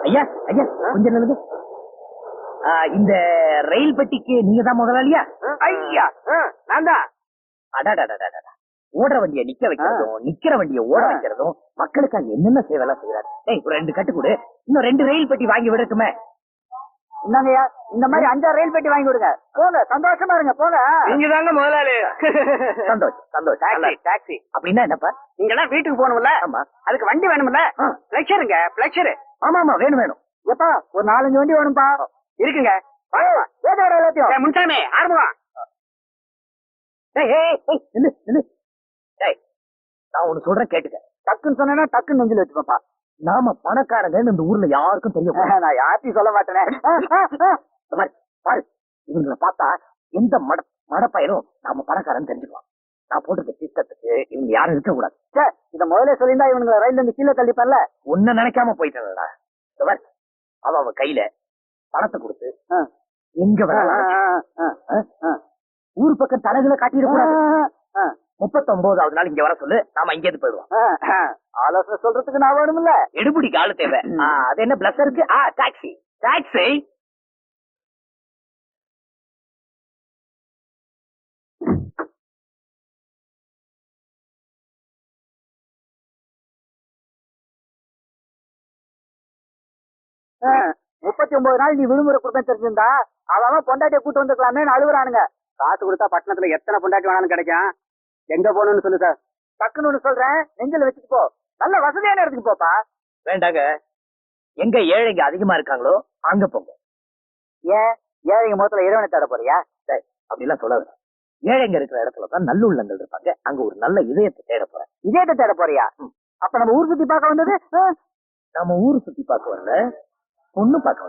ஐயா ஐயா கொஞ்சம் நில்லுங்க ஆ, இந்த ரயில் பெட்டிக்கு நீங்க தான் முதலாளியா? ஐயா. நான் தான். அடாடாடாடாடா ஓடுற வண்டியை நிக்க வைக்கிறதும் நிக்கிற வண்டியை ஓட வைக்கிறதும் மக்களுக்கு அங்க என்னென்ன சேவை எல்லாம் செய்யறாரு ரெண்டு கட்டு கொடு. இன்னும் ரெண்டு ரயில் பெட்டி வாங்கி விடட்டுமே. இந்தாங்கய்யா இந்த மாதிரி அஞ்சாறு ரயில் பெட்டி வாங்கி கொடுங்க. போங்க சந்தோஷமா இருங்க போங்க. நீங்க தாங்க முதலாளி. சந்தோஷம் சந்தோஷம். டாக்ஸி அப்படின்னா என்னப்பா? நீங்க எல்லாம் வீட்டுக்கு போகணும்ல? ஆமா. அதுக்கு வண்டி வேணும்ல? ஆ. பிளக்ஷருங்க பிளக்ஷரு ஆமா ஆமா வேணும் வேணும். எப்பா ஒரு நாலஞ்சு வண்டி வேணும்பா இருக்குங்க. எல்லாத்தையும். முன்சாமி ஆரம்பம். நான் ஒண்ணு சொல்றேன் கேட்டுக்க. டக்குன்னு சொன்னா டக்குன்னு நெஞ்சில் வச்சுப்பா நாம பணக்காரங்கன்னு இந்த ஊர்ல யாருக்கும் தெரிய கூடாது. நான் யார்த்தையும் சொல்ல மாட்டேனே. பாரு இவங்கள பார்த்தா எந்த மட மடப்பயலும் நாம பணக்காரன் தெரிஞ்சுக்கலாம் நான் போட்டிருக்க திட்டத்துக்கு இவங்க யாரும் இருக்க கூடாது. ச்சே, இத முதல்ல சொல்லியிருந்தா இவனுங்க ரயில்ல இருந்து கீழே தள்ளிப்பேன்ல ஒன்ன நினைக்காம இந்த மாதிரி அவ அவ கையில பணத்தை கொடுத்து. எங்க. ஊர் பக்கம் தலைகளை காட்டிட கூடாது ஆ, முப்பத்தொன்பதாவது நாள் இங்க வர சொல்லு. நாம இங்க இருந்து போயிடுவோம். ஆலோசனை சொல்றதுக்கு நான் வேணும்ல எடுபடிக்கு ஆளு தேவை. அது என்ன பிளஸ் இருக்கு ஆ டாக்ஸி டாக்ஸி முப்பத்தி ஒன்பது நாள் நீ விடுமுறை கொடுப்பேன் தெரிஞ்சிருந்தா அவன் பொண்டாட்டியை கூட்டு வந்துக்கலாமே அழுகுறானுங்க. காசு கொடுத்தா பட்டணத்துல எத்தனை பொண்டாட்டி வேணாலும் கிடைக்கும். எங்க போகணும்னு சொல்லு சார். டக்குன்னு ஒண்ணு சொல்றேன். நெஞ்சில வச்சுட்டு போ. நல்ல வசதியான இடத்துக்கு போப்பா. வேண்டாங்க. எங்க ஏழைங்க அதிகமா இருக்காங்களோ அங்க போங்க. ஏன்? ஏழைங்க முகத்துல இறைவனை தேட போறியா? டேய், அப்படிலாம் சொல்லாத. ஏழைங்க இருக்கிற இடத்துல தான் நல்லுள்ளங்கள் இருப்பாங்க. அங்க ஒரு நல்ல இதயத்தை தேட போறேன். இதயத்தை தேட போறியா? அப்ப நம்ம ஊர் சுத்தி பார்க்க வந்தது? நம்ம ஊர் சுத்தி பார்க்க வரல பொண்ணு பார்க்க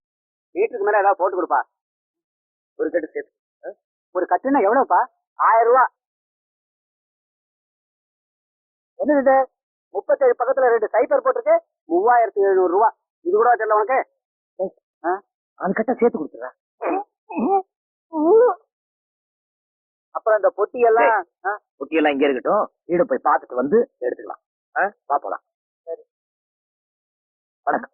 வீட்டுக்கு மேல ஏதாவது போட்டு கொடுப்பா. ஒரு கட்டு சேர்த்து. ஒரு கட்டுனா எவ்வளவுப்பா? ஆயிரம் ரூபா. என்னது இது? முப்பத்தேழு பக்கத்துல ரெண்டு சைபர் போட்டிருக்கு மூவாயிரத்தி எழுநூறு ரூபா. இது கூட தெரியல உனக்கு? அது கட்ட சேர்த்து கொடுத்துறேன் அப்புறம் இந்த பொட்டி எல்லாம் ஆ, குட்டியெல்லாம் இங்க இருக்கட்டும். வீடு போய் பார்த்துட்டு வந்து எடுத்துக்கலாம். ஆ, வா போலாம். சரி. வணக்கம்.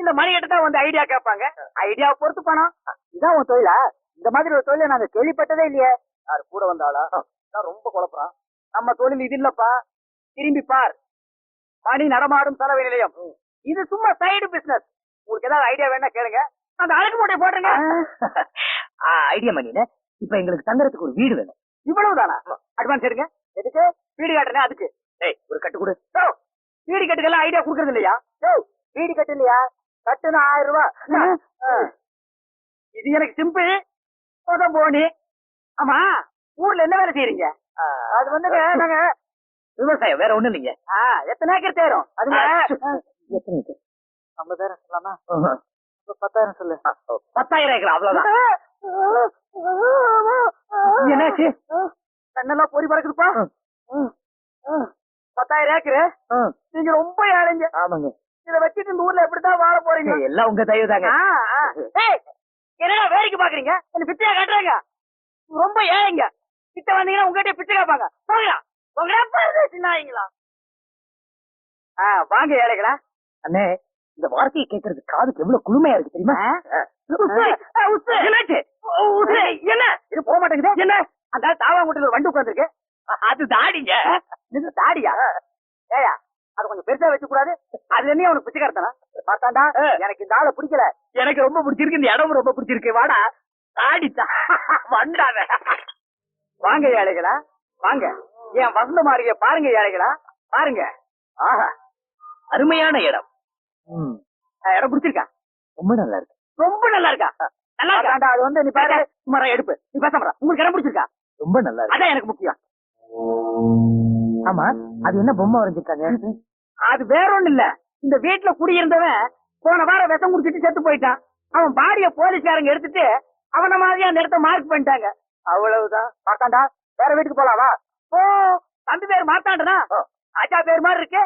இந்த மணி கிட்ட தான் வந்து ஐடியா கேட்பாங்க. ஐடியா பொறுத்து பணம். இதான் உன் தொழிலா? இந்த மாதிரி ஒரு தொழிலை நாங்க கேள்விப்பட்டதே இல்லையே. யாரு கூட வந்தாளா? நான் ரொம்ப குழப்பறான். நம்ம தொழில் இது இல்லப்பா. திரும்பி பார். மணி நடமாடும் செலவு நிலையம். இது சும்மா சைடு பிசினஸ் உங்களுக்கு ஏதாவது ஐடியா வேணா கேளுங்க. அந்த அழகு மூட்டை போட்டுருங்க. ஐடியா மணினே இப்ப எங்களுக்கு தங்குறதுக்கு ஒரு வீடு வேணும். இவ்வளவுதானா? அட்வான்ஸ் எடுங்க. எதுக்கு? வீடு காட்டுறேன் அதுக்கு. ஏய் ஒரு கட்டு கொடு. வீடு கட்டுக்கெல்லாம் ஐடியா குடுக்கறது இல்லையா? வீடு கட்டு இல்லையா? கட்டுனா ஆயிரம் ரூபாய். இது எனக்கு சிம்பிள் முத போனி. ஆமா. ஊர்ல என்ன வேலை செய்யறீங்க அது வந்துங்க நாங்க விவசாயம் வேற ஒண்ணும் இல்லைங்க. ஆ, எத்தனை ஏக்கர் தேரும்? அதுங்க. எத்தனை ஏக்கர்? ஐம்பதாயிரம் சொல்லலாமா? ஆஹா. பத்தாயிரம் சொல்லு. பத்தாயிரம் ஏக்கர் அவ்வளவுதான். என்னாச்சு? கண்ணெல்லாம் பொறி பறக்குதுப்பா. பத்தாயிரம் ஏக்கரு. நீங்க ரொம்ப ஏழைங்க. ஆமாங்க. இத வச்சுட்டு இந்த ஊர்ல எப்படித்தான் வாழ போறீங்க? எல்லாம் உங்க தயவு தாங்க. என்னடா வேடிக்கை பாக்குறீங்க? என்ன பிச்சையா காட்டுறாங்க? ரொம்ப ஏழைங்க. கிட்ட வந்தீங்கன்னா உங்ககிட்ட பிச்சை கேட்பாங்க. போங்கடா. பாருங்க சின்னாயிங்களா ஆ வாங்க ஏழைகளா. அண்ணே இந்த வார்த்தையை கேட்கறது காதுக்கு எவ்வளவு குளுமையா இருக்கு தெரியுமா? என்ன? இது போக மாட்டேங்குது. என்ன? அந்த தாவாங்குட்டில ஒரு வண்டு உட்காந்துருக்கு அது தாடிங்க இது தாடியா ஏயா அது கொஞ்சம் பெருசா வச்சு கூடாது அது என்ன உனக்கு பிச்சைக்காரத்தனா பார்த்தாண்டா எனக்கு இந்த ஆளை பிடிக்கல. எனக்கு ரொம்ப பிடிச்சிருக்கு இந்த இடம் ரொம்ப பிடிச்சிருக்கு. வாடா தாடித்தா வண்டாத வாங்க ஏழைகளா. வாங்க. என் வசந்த மாளிகைய பாருங்க ஏழைகளா. பாருங்க. ஆஹா. அருமையான இடம். இடம் பிடிச்சிருக்கா? ரொம்ப நல்லா இருக்கு ரொம்ப நல்லா இருக்கா நல்லா இருக்கா அது வந்து நீ பாரு. சுமாரா எடுப்பு. நீ பேச மாட்டா உங்களுக்கு இடம் பிடிச்சிருக்கா? ரொம்ப நல்லா இருக்கு அதான் எனக்கு முக்கியம். ஆமா அது என்ன பொம்மை வரைஞ்சிருக்காங்க? அது வேற ஒண்ணு இல்ல. இந்த வீட்டுல குடியிருந்தவன் போன வாரம் விஷம் குடிச்சிட்டு செத்து போயிட்டான். அவன் பாடிய போலீஸ்காரங்க எடுத்துட்டு அவன மாதிரியா அந்த இடத்த மார்க் பண்ணிட்டாங்க. அவ்வளவுதான். மாத்தாண்டா வேற வீட்டுக்கு போலாவா ஓ தம்பி பேர் மாத்தாண்டனா ஆச்சா பேர் மாதிரி இருக்கு.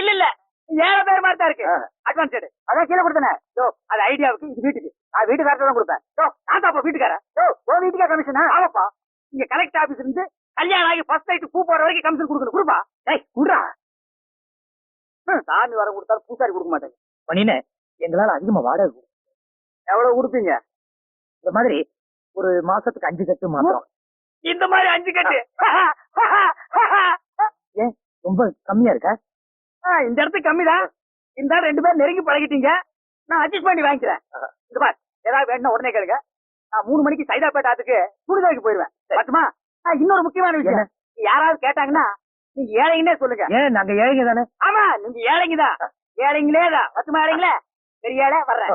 இல்ல இல்ல. ஏழை பேர் மாதிரி தான் இருக்கு. அட்வான்ஸ் எடு அதான் கீழே கொடுத்தனே. யோ அது ஐடியாவுக்கு இது வீட்டுக்கு. நான் வீட்டுக்காரத்தை தான் கொடுப்பேன். யோ நான் தாப்பா வீட்டுக்காரன். யோ ஓ வீட்டுக்கா கமிஷனா ஆமாப்பா. இங்க கலெக்டர் ஆபீஸ் இருந்து கல்யாணம் ஆகி ஃபர்ஸ்ட் நைட் பூ போற வரைக்கும் கமிஷன் கொடுக்கணும். கொடுப்பா. ஏய் குடுறா. சாமி வர கொடுத்தாலும் பூசாரி கொடுக்க மாட்டேன் பண்ணினே எங்களால அதிகமா வாடகை. எவ்வளவு கொடுப்பீங்க? இந்த மாதிரி ஒரு மாசத்துக்கு அஞ்சு கட்டு மாத்திரம். இந்த மாதிரி அஞ்சு கட்டு. ஏன் ரொம்ப கம்மியா இருக்கா? இந்த இடத்துக்கு கம்மிதான். இந்த ரெண்டு பேரும் நெருங்கி பழகிட்டீங்க. நான் அட்ஜஸ்ட் பண்ணி வாங்கிக்கிறேன். இந்த பார் ஏதாவது வேணும்னா உடனே கேளுங்க. நான் மூணு மணிக்கு சைதாப்பேட் ஆத்துக்கு துணிதாய்க்கு போயிடுவேன் பட்டுமா இன்னொரு முக்கியமான விஷயம். யாராவது கேட்டாங்கன்னா நீங்க ஏழைங்கன்னே சொல்லுங்க. ஏன் நாங்க ஏழைங்க தானே? ஆமா நீங்க ஏழைங்கதான் ஏழைங்களே தான். பத்துமா ஏழைங்களே பெரிய ஏழை வர்றேன்.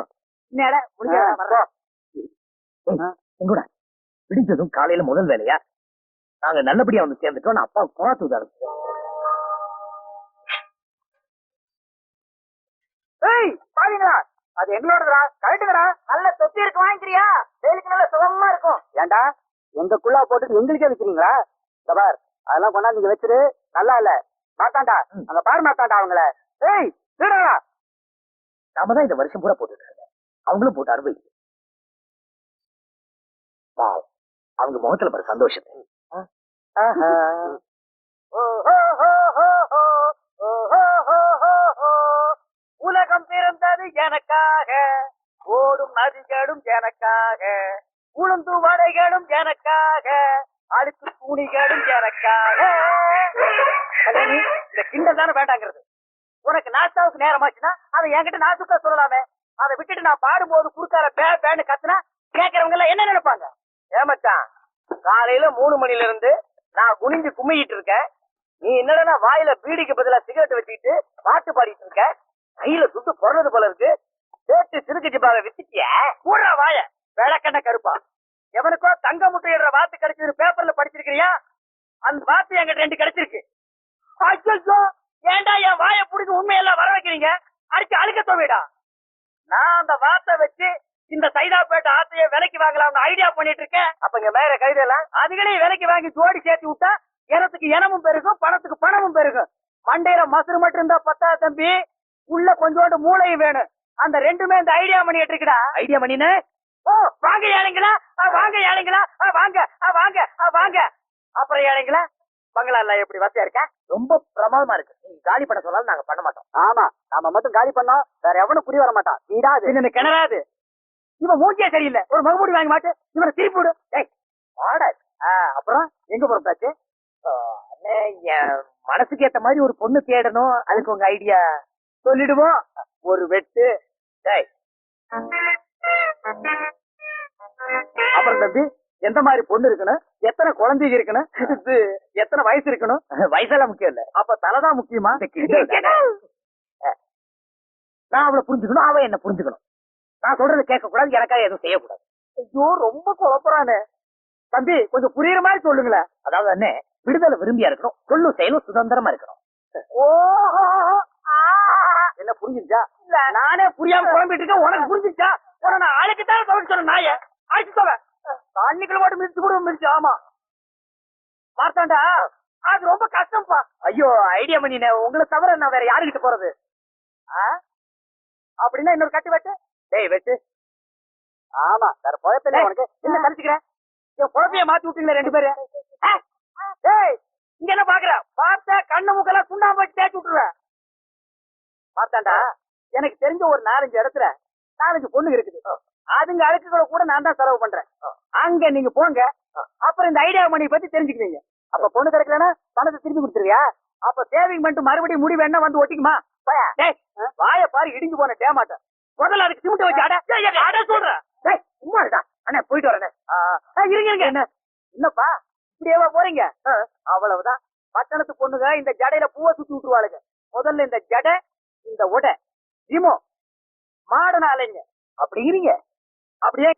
சின்ன ஏழை முடிஞ்ச வர்றேன். எங்கூட? பிடிச்சதும் காலையில முதல் வேலையா? நாங்க நல்லபடியா வந்து சேர்ந்துட்டோம். நான் அப்பா குறாத்து உதாரணம் ஏய் பாருங்களா அது எங்களோடதுடா. கரெக்டுங்கடா நல்ல தொப்பி இருக்கு வாங்கிக்கிறியா? வேலைக்கு நல்ல சுகமா இருக்கும். ஏண்டா? எங்க குள்ளா போட்டு எங்களுக்கே விக்கிறீங்களா? இந்த பார். அதெல்லாம் கொண்டாந்து நீங்க வச்சிரு. நல்லா இல்ல. மாத்தாண்டா. அங்க பாரு மாத்தாண்டா அவங்கள. ஏய் திருடா நாம தான் இந்த வருஷம் பூரா போட்டுட்டு இருக்கோம் அவங்களும் போட்டு பாவம் அவங்க முகத்துல பாரு சந்தோஷத்தை உலகம் பிறந்தது எனக்காக. ஓடும் நதிகளும் எனக்காக. உளுந்து வடைகளும் எனக்காக. அடுத்து துணிகளும் எனக்காக கல்யாணி இந்த கிண்டல் தானே வேண்டாங்கிறது. உனக்கு நாஸ்தாவுக்கு நேரமாச்சுன்னா அதை என்கிட்ட நாசுக்கா சொல்லலாமே. அதை விட்டுட்டு நான் பாடும்போது குறுக்கால பே பேன்னு கத்துனா கேட்கறவங்க எல்லாம் என்ன நினைப்பாங்க? ஏமாச்சான் காலையில மூணு மணில இருந்து நான் குனிஞ்சு கும்மிக்கிட்டு இருக்கேன். நீ என்னடா வாயில பீடிக்கு பதிலா சிகரெட் வச்சுக்கிட்டு பாட்டு பாடிட்டு இருக்க? கையில சுட்டு பொறது போல இருக்கு. சேர்த்து சிறுக்கு ஜிப்பாவை வித்துட்டிய? கூடுற வாய. விளக்கண்ண கருப்பா. எவனுக்கோ தங்க முட்டையிடுற வாத்து கிடைச்சது பேப்பர்ல படிச்சிருக்கிறியா? அந்த வாத்து என்கிட்ட ரெண்டு கிடைச்சிருக்கு. ஐயோ ஏன்டா என் வாயை புடிச்சு உண்மையெல்லாம் வர வைக்கிறீங்க? அடிச்சு அழுக்க தோவிடா நான் அந்த வார்த்தை வச்சு இந்த சைதாப்பேட்டை ஆத்தைய விலைக்கு வாங்கலாம்னு ஐடியா பண்ணிட்டு இருக்கேன். அப்ப இங்க மேல கைதெல்லாம் அதுகளையும் விலைக்கு வாங்கி ஜோடி சேர்த்து விட்டா இனத்துக்கு இனமும் பெருகும் பணத்துக்கு பணமும் பெருகும். மண்டையில மசுறு மட்டும் இருந்தா பத்தா தம்பி. உள்ள கொஞ்சோண்டு மூளையும் வேணும். அந்த ரெண்டுமே இந்த ஐடியா பண்ணிட்டு இருக்கடா. ஐடியா பண்ணினே? வாங்க ஏழைங்களா ஆ, வாங்க ஏழைங்களா ஆ, வாங்க ஆ, வாங்க ஆ, வாங்க. அப்புறம் ஏழைங்களா பங்களா எல்லாம் எப்படி வசதியா இருக்கா? ரொம்ப பிரமாதமா இருக்கு. நீங்க காலி பண்ண சொன்னாலும் நாங்க பண்ண மாட்டோம். ஆமா நாம மட்டும் காலி பண்ணோம் வேற எவனும் புரிய வர மாட்டான். வீடாது கிணறாது. இவன் மூஞ்சியே சரியில்லை. ஒரு மகமூடி வாங்க மாட்டு இவனை திருப்பி விடு. ஏய் வாடா. அப்புறம் எங்க என் மனசுக்கு ஏத்த மாதிரி ஒரு பொண்ணு தேடணும். அதுக்கு உங்க ஐடியா. சொல்லிடுவோம். ஒரு வெட்டு. டேய் அப்புறம் தம்பி எந்த மாதிரி பொண்ணு இருக்கணும் எத்தனை குழந்தைங்க இருக்கணும் இது எத்தனை வயசு இருக்கணும் வயசெல்லாம் முக்கியம் இல்ல. அப்ப தலைதான் முக்கியமா. நான் அவளை புரிஞ்சுக்கணும் அவ என்ன புரிஞ்சுக்கணும். நான் சொல்றது கேட்க கூடாது எனக்காக எதுவும் செய்யக்கூடாது. ஐயோ ரொம்ப குழப்பறானே. தம்பி கொஞ்சம் புரியுற மாதிரி சொல்லுங்களேன். அதாவது அண்ணே விடுதலை விரும்பியா இருக்கணும் சொல்லும் செயலும் சுதந்திரமா இருக்கணும். ஓஹோ என்ன புரிஞ்சிருச்சா? இல்ல. நானே புரியாம குழம்பிட்டு இருக்கேன் உனக்கு புரிஞ்சிருச்சா? உன நான் ஆளுக்கு தான் சொல்ல சொன்ன நாய? ஆச்சு சொல்ல. அன்னைக்குள்ள மட்டும் மிதிச்சு கூட மிதிச்சு ஆமா. மார்த்தாண்டா அது ரொம்ப கஷ்டம்ப்பா. ஐயோ ஐடியா பண்ணினே உங்களை தவிர நான் வேற யாருகிட்ட போறது? ஆ? அப்படின்னா இன்னொரு கட்டு வெட்டு. டேய் வெட்டு. ஆமா வேற குழப்பில்ல உனக்கு? என்ன கழிச்சுக்கிறேன் என் குழப்பைய மாத்தி விட்டீங்களே ரெண்டு பேரும்? ஆ? டேய் இங்க என்ன பாக்குற? பார்த்தா கண்ணு மூக்கெல்லாம் சுண்ணாம்பு தேய்ச்சி விட்டுருவேன். பார்த்தாண்டா எனக்கு தெரிஞ்ச ஒரு நாலஞ்சு இடத்துல நாலஞ்சு பொண்ணு இருக்குது. அதுங்க அழுக்குகளை கூட நான் தான் செலவு பண்றேன். அங்க நீங்க போங்க. அப்புறம் இந்த ஐடியா மணி பத்தி தெரிஞ்சுக்குவீங்க. அப்ப பொண்ணு கிடைக்கலன்னா பணத்தை திருப்பி கொடுத்துருவியா? அப்ப சேவிங் பண்ணிட்டு மறுபடியும் முடி வேணா வந்து ஒட்டிக்குமா? வாயா. பாரு இடிஞ்சு போன டேமாட்ட. முதல்ல அதுக்கு சிமெண்ட் வச்சு அட அட சொல்றேன். டேய் சும்மா இருடா. அண்ணா போயிட்டு வரேன் இருங்க இருங்க. என்ன? என்னப்பா? இப்படியேவா போறீங்க? அவ்வளவுதான். பட்டணத்து பொண்ணுங்க இந்த ஜடையில பூவை சுத்தி விட்டுருவாளுங்க. முதல்ல இந்த ஜடை இந்த உடை. ரிமோ மாடன அலைங்க அப்படி இருங்க. அப்படியே